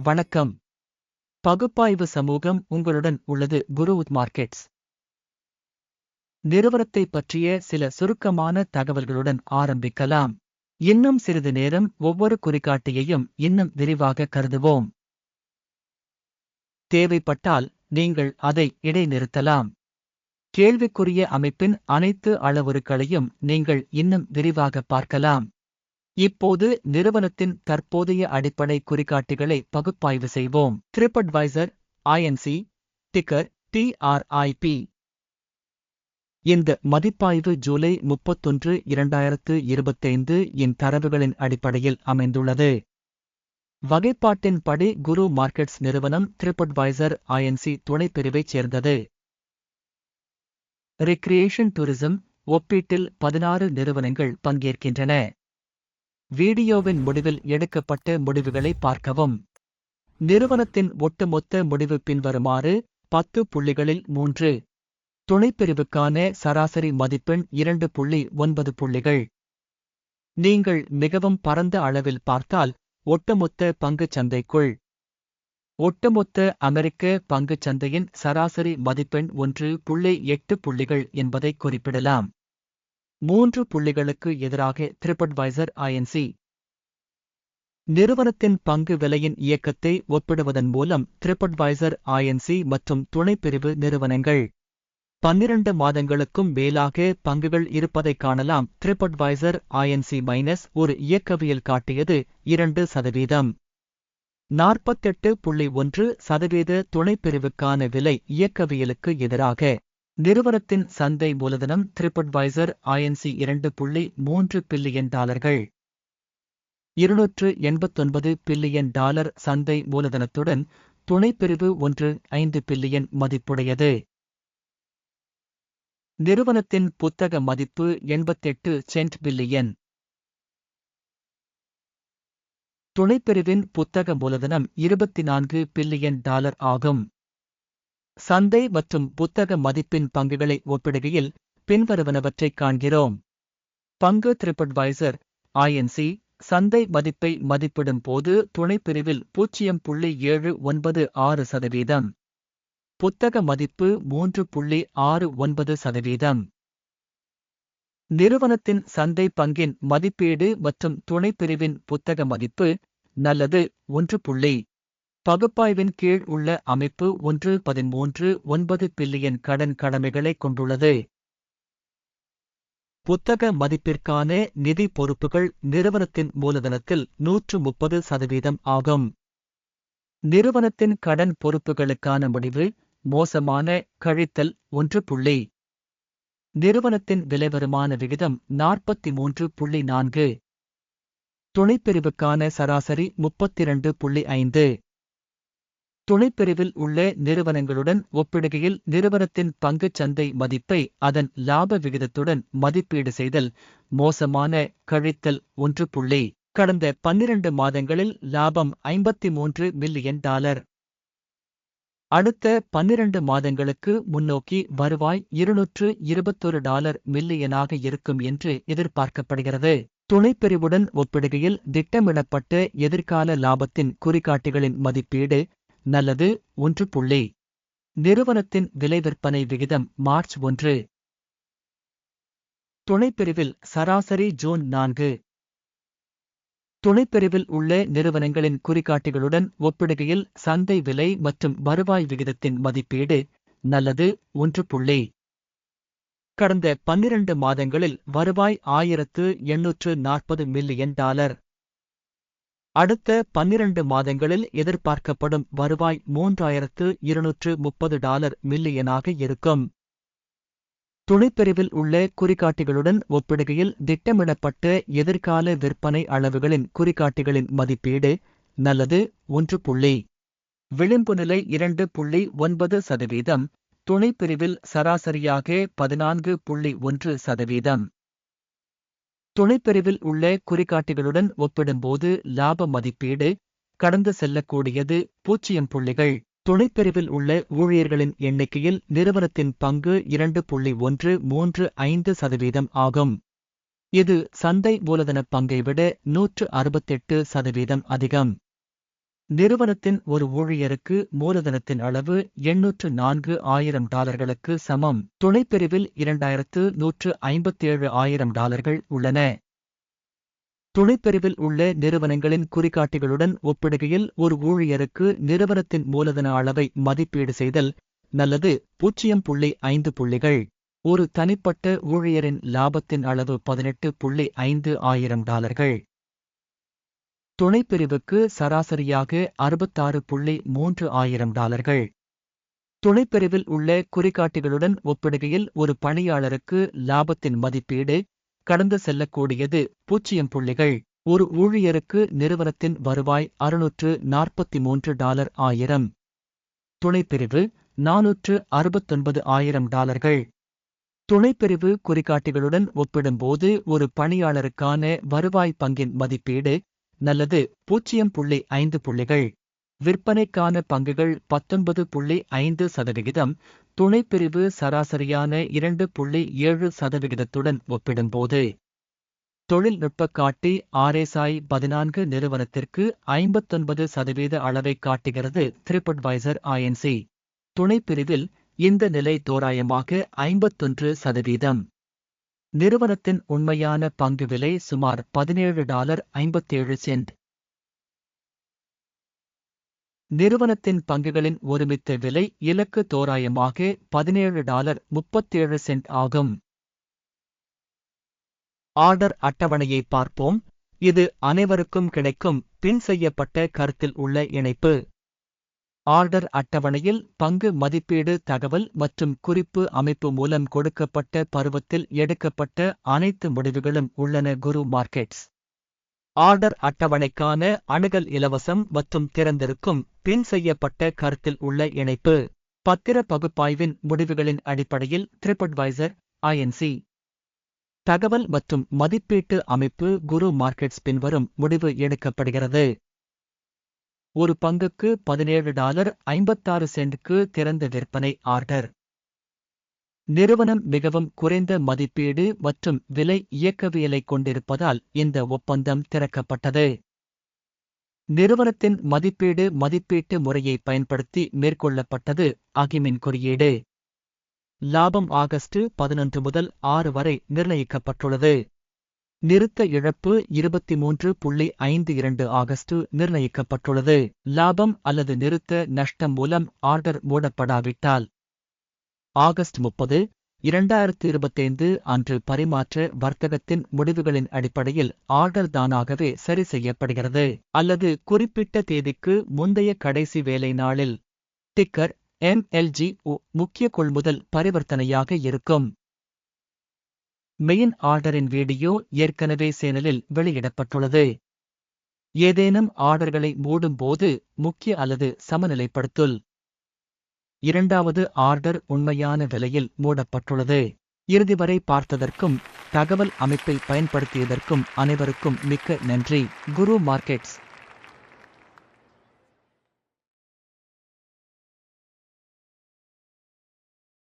வணக்கம். பகுப்பாய்வு சமூகம் உங்களுடன் உள்ளது குருவுத் மார்க்கெட்ஸ். நிறுவனத்தை பற்றிய சில சுருக்கமான தகவல்களுடன் ஆரம்பிக்கலாம். இன்னும் சிறிது நேரம் ஒவ்வொரு குறிகாட்டியையும் இன்னும் விரிவாக கருதுவோம். தேவைப்பட்டால் நீங்கள் அதை இடைநிறுத்தலாம். கேள்விக்குரிய அமைப்பின் அனைத்து அளவுருக்களையும் நீங்கள் இன்னும் விரிவாக பார்க்கலாம். இப்போது நிறுவனத்தின் தற்போதைய அடிப்படை குறிகாட்டிகளை பகுப்பாய்வு செய்வோம். ட்ரிப்அட்வைசர் ஐஎன்சி டிக்கர் டிஆர்ஐபி இந்த மதிப்பாய்வு ஜூலை முப்பத்தொன்று இரண்டாயிரத்து இருபத்தைந்து இன் தரவுகளின் அடிப்படையில் அமைந்துள்ளது. வகைப்பாட்டின்படி குரு மார்க்கெட்ஸ் நிறுவனம் ட்ரிப்அட்வைசர் ஐஎன்சி துணைப்பிரிவைச் சேர்ந்தது. ரிக்ரியேஷன் டூரிசம் ஒப்பீட்டில் பதினாறு நிறுவனங்கள் பங்கேற்கின்றன. வீடியோவின் முடிவில் எடுக்கப்பட்ட முடிவுகளை பார்க்கவும். நிறுவனத்தின் ஒட்டுமொத்த முடிவு பின்வருமாறு பத்து புள்ளிகளில் மூன்று. துணைப்பிரிவுக்கான சராசரி மதிப்பெண் இரண்டு புள்ளி ஒன்பது புள்ளிகள். நீங்கள் மிகவும் பரந்த அளவில் பார்த்தால் ஒட்டுமொத்த பங்குச் சந்தைக்குள். ஒட்டுமொத்த அமெரிக்க பங்குச் சந்தையின் சராசரி மதிப்பெண் ஒன்று புள்ளி எட்டு புள்ளிகள் என்பதை குறிப்பிடலாம். மூன்று புள்ளிகளுக்கு எதிராக ட்ரிப்அட்வைசர் ஐஎன்சி நிறுவனத்தின் பங்கு விலையின் இயக்கத்தை ஒப்பிடுவதன் மூலம் ட்ரிப்அட்வைசர் ஐஎன்சி மற்றும் துணைப்பிரிவு நிறுவனங்கள் பன்னிரண்டு மாதங்களுக்கும் மேலாக பங்குகள் இருப்பதைக் காணலாம். ட்ரிப்அட்வைசர் ஐஎன்சி மைனஸ் ஒரு இயக்கவியல் காட்டியது இரண்டு சதவீதம். நாற்பத்தெட்டு புள்ளி ஒன்று சதவீத துணைப்பிரிவுக்கான விலை இயக்கவியலுக்கு எதிராக நிறுவனத்தின் சந்தை மூலதனம் ட்ரிப்அட்வைசர் ஐஎன்சி இரண்டு புள்ளி மூன்று பில்லியன் டாலர்கள். இருநூற்று எண்பத்தொன்பது பில்லியன் டாலர் சந்தை மூலதனத்துடன் துணைப்பிரிவு ஒன்று ஐந்து பில்லியன் மதிப்புடையது. நிறுவனத்தின் புத்தக மதிப்பு எண்பத்தெட்டு சென்ட் பில்லியன். துணைப்பிரிவின் புத்தக மூலதனம் இருபத்தி நான்கு பில்லியன் டாலர் ஆகும். சந்தை மற்றும் புத்தக மதிப்பின் பங்குகளை ஒப்பிடுகையில் பின்வருவனவற்றைக் காண்கிறோம். பங்கு ட்ரிப்அட்வைசர் ஐஎன்சி சந்தை மதிப்பை மதிப்பிடும் போது துணைப்பிரிவில் பூஜ்ஜியம் புள்ளி ஏழு ஒன்பது ஆறு சதவீதம். புத்தக மதிப்பு மூன்று புள்ளி ஆறு ஒன்பது சதவீதம். நிறுவனத்தின் சந்தை பங்கின் மதிப்பீடு மற்றும் துணைப்பிரிவின் புத்தக மதிப்பு நல்லது ஒன்று புள்ளி பகுப்பாய்வின் கீழ் உள்ள அமைப்பு ஒன்று பதிமூன்று ஒன்பது பில்லியன் கடன் கடமைகளை கொண்டுள்ளது. புத்தக மதிப்பிற்கான நிதி பொறுப்புகள் நிறுவனத்தின் மூலதனத்தில் நூற்று முப்பது சதவீதம் ஆகும். நிறுவனத்தின் கடன் பொறுப்புகளுக்கான முடிவு மோசமான கழித்தல் ஒன்று புள்ளி. நிறுவனத்தின் விலைவருமான விகிதம் நாற்பத்தி மூன்று புள்ளி நான்கு. துணைப்பிரிவுக்கான சராசரி முப்பத்திரண்டு புள்ளி ஐந்து. துணைப்பிரிவில் உள்ள நிறுவனங்களுடன் ஒப்பிடுகையில் நிறுவனத்தின் பங்குச் சந்தை மதிப்பை அதன் லாப விகிதத்துடன் மதிப்பீடு செய்தல் மோசமான கழித்தல் ஒன்று புள்ளி. கடந்த பன்னிரண்டு மாதங்களில் லாபம் ஐம்பத்தி மூன்று மில்லியன் டாலர். அடுத்த பன்னிரண்டு மாதங்களுக்கு முன்னோக்கி வருவாய் இருநூற்று இருபத்தொரு டாலர் மில்லியனாக இருக்கும் என்று எதிர்பார்க்கப்படுகிறது. துணைப்பிரிவுடன் ஒப்பிடுகையில் திட்டமிடப்பட்ட எதிர்கால லாபத்தின் குறிகாட்டிகளின் மதிப்பீடு நல்லது ஒன்று புள்ளி. நிறுவனத்தின் விலை விற்பனை விகிதம் மார்ச் ஒன்று. துணைப்பிரிவில் சராசரி ஜூன் நான்கு. துணைப்பிரிவில் உள்ள நிறுவனங்களின் குறிகாட்டிகளுடன் ஒப்பிடுகையில் சந்தை விலை மற்றும் வருவாய் விகிதத்தின் மதிப்பீடு நல்லது ஒன்று புள்ளி. கடந்த பன்னிரண்டு மாதங்களில் வருவாய் ஆயிரத்து எண்ணூற்று நாற்பது மில்லியன் டாலர். அடுத்த பன்னிரண்டு மாதங்களில் எதிர்பார்க்கப்படும் வருவாய் மூன்றாயிரத்து இருநூற்று முப்பது டாலர் மில்லியனாக இருக்கும். துணைப்பிரிவில் உள்ள குறிகாட்டிகளுடன் ஒப்பிடுகையில் திட்டமிடப்பட்ட எதிர்கால விற்பனை அளவுகளின் குறிகாட்டிகளின் மதிப்பீடு நல்லது ஒன்று புள்ளி. விளிம்பு நிலை இரண்டு புள்ளி ஒன்பது சதவீதம். துணைப்பிரிவில் சராசரியாக பதினான்கு புள்ளி ஒன்று சதவீதம். துணைப்பிரிவில் உள்ள குறிகாட்டிகளுடன் ஒப்பிடும்போது லாப மதிப்பீடு கடந்து செல்லக்கூடியது பூஜ்ஜியம் புள்ளிகள். துணைப்பிரிவில் உள்ள ஊழியர்களின் எண்ணிக்கையில் நிறுவனத்தின் பங்கு இரண்டு புள்ளி ஒன்று மூன்று ஐந்து சதவீதம் ஆகும். இது சந்தை மூலதன பங்கை விட நூற்று அறுபத்தெட்டு சதவீதம் அதிகம். நிறுவனத்தின் ஒரு ஊழியருக்கு மூலதனத்தின் அளவு எண்ணூற்று நான்கு ஆயிரம் டாலர்களுக்கு சமம். துணைப்பிரிவில் இரண்டாயிரத்து நூற்று ஐம்பத்தேழு ஆயிரம் டாலர்கள் உள்ளன. துணைப்பிரிவில் உள்ள நிறுவனங்களின் குறிகாட்டிகளுடன் ஒப்பிடுகையில் ஒரு ஊழியருக்கு நிறுவனத்தின் மூலதன அளவை மதிப்பீடு செய்தல் நல்லது. பூஜ்ஜியம் புள்ளி ஐந்து புள்ளிகள். ஒரு தனிப்பட்ட ஊழியரின் லாபத்தின் அளவு பதினெட்டு புள்ளி ஐந்து ஆயிரம் டாலர்கள். துணைப்பிரிவுக்கு சராசரியாக அறுபத்தாறு புள்ளி மூன்று ஆயிரம் டாலர்கள். துணைப்பிரிவில் உள்ள குறிகாட்டிகளுடன் ஒப்பிடுகையில் ஒரு பணியாளருக்கு லாபத்தின் மதிப்பீடு கடந்து செல்லக்கூடியது பூஜ்ஜியம் புள்ளிகள். ஒரு ஊழியருக்கு நிறுவனத்தின் வருவாய் அறுநூற்று நாற்பத்தி மூன்று டாலர் ஆயிரம். துணைப்பிரிவு நாநூற்று அறுபத்தொன்பது ஆயிரம் டாலர்கள். துணைப்பிரிவு குறிகாட்டிகளுடன் ஒப்பிடும்போது ஒரு பணியாளருக்கான வருவாய் பங்கின் மதிப்பீடு நல்லது. பூஜ்ஜியம் புள்ளி ஐந்து புள்ளிகள். விற்பனைக்கான பங்குகள் பத்தொன்பது புள்ளி ஐந்து சதவிகிதம். துணைப்பிரிவு சராசரியான இரண்டு புள்ளி ஏழு சதவிகிதத்துடன் ஒப்பிடும்போது. தொழில்நுட்ப காட்டி ஆர்எஸ்ஐ பதினான்கு நிறுவனத்திற்கு ஐம்பத்தொன்பது சதவீத அளவை காட்டுகிறது த்ரிபட்வைசர் ஐஎன்சி துணைப்பிரிவில் இந்த நிலை தோராயமாக ஐம்பத்தொன்று சதவீதம். நிறுவனத்தின் உண்மையான பங்கு விலை சுமார் பதினேழு டாலர் ஐம்பத்தேழு சென்ட். நிறுவனத்தின் பங்குகளின் ஒருமித்த விலை இலக்கு தோராயமாக பதினேழு டாலர் முப்பத்தேழு சென்ட் ஆகும். ஆர்டர் அட்டவணையை பார்ப்போம். இது அனைவருக்கும் கிடைக்கும் பின் செய்யப்பட்ட கருத்தில் உள்ள இணைப்பு. ஆர்டர் அட்டவணையில் பங்கு மதிப்பீடு தகவல் மற்றும் குறிப்பு அமைப்பு மூலம் கொடுக்கப்பட்ட பருவத்தில் எடுக்கப்பட்ட அனைத்து முடிவுகளும் உள்ளன குரு மார்க்கெட்ஸ். ஆர்டர் அட்டவணைக்கான அணுகல் இலவசம் மற்றும் திறந்திருக்கும் பின் செய்யப்பட்ட கருத்தில் உள்ள இணைப்பு பத்திர பகுப்பாய்வின் முடிவுகளின் அடிப்படையில் ட்ரிப்அட்வைசர் ஐஎன்சி தகவல் மற்றும் மதிப்பீட்டு அமைப்பு குரு மார்க்கெட்ஸ் பின்வரும் முடிவு எடுக்கப்படுகிறது. ஒரு பங்குக்கு பதினேழு டாலர் ஐம்பத்தாறு சென்ட்க்கு திறந்த விற்பனை ஆர்டர். நிறுவனம் மிகவும் குறைந்த மதிப்பீடு மற்றும் விலை இயக்கவியலை கொண்டிருப்பதால் இந்த ஒப்பந்தம் திறக்கப்பட்டது. நிறுவனத்தின் மதிப்பீடு மதிப்பீட்டு முறையை பயன்படுத்தி மேற்கொள்ளப்பட்டது அகிமின் குறியீடு. லாபம் ஆகஸ்ட் பதினொன்று முதல் ஆறு வரை நிர்ணயிக்கப்பட்டுள்ளது. நிறுத்த இழப்பு இருபத்தி மூன்று புள்ளி ஐந்து இரண்டு ஆகஸ்ட் நிர்ணயிக்கப்பட்டுள்ளது. லாபம் அல்லது நிறுத்த நஷ்டம் மூலம் ஆர்டர் மூடப்படாவிட்டால் ஆகஸ்ட் முப்பது இரண்டாயிரத்து இருபத்தைந்து அன்று பரிமாற்ற வர்த்தகத்தின் முடிவுகளின் அடிப்படையில் ஆர்டர் தானாகவே சரி செய்யப்படுகிறது. அல்லது குறிப்பிட்ட தேதிக்கு முந்தைய கடைசி வேலை நாளில். டிக்கர் எம்எல்ஜி முக்கிய கொள்முதல் பரிவர்த்தனையாக இருக்கும். மெயின் ஆர்டரின் வீடியோ ஏற்கனவே சேனலில் வெளியிடப்பட்டுள்ளது. ஏதேனும் ஆர்டர்களை மூடும்போது முக்கிய அல்லது சமநிலைப்படுத்துல் இரண்டாவது ஆர்டர் உண்மையான விலையில் மூடப்பட்டுள்ளது. இறுதி வரை பார்த்ததற்கும் தகவல் அமைப்பை பயன்படுத்தியதற்கும் அனைவருக்கும் மிக்க நன்றி. குரு மார்க்கெட்ஸ்.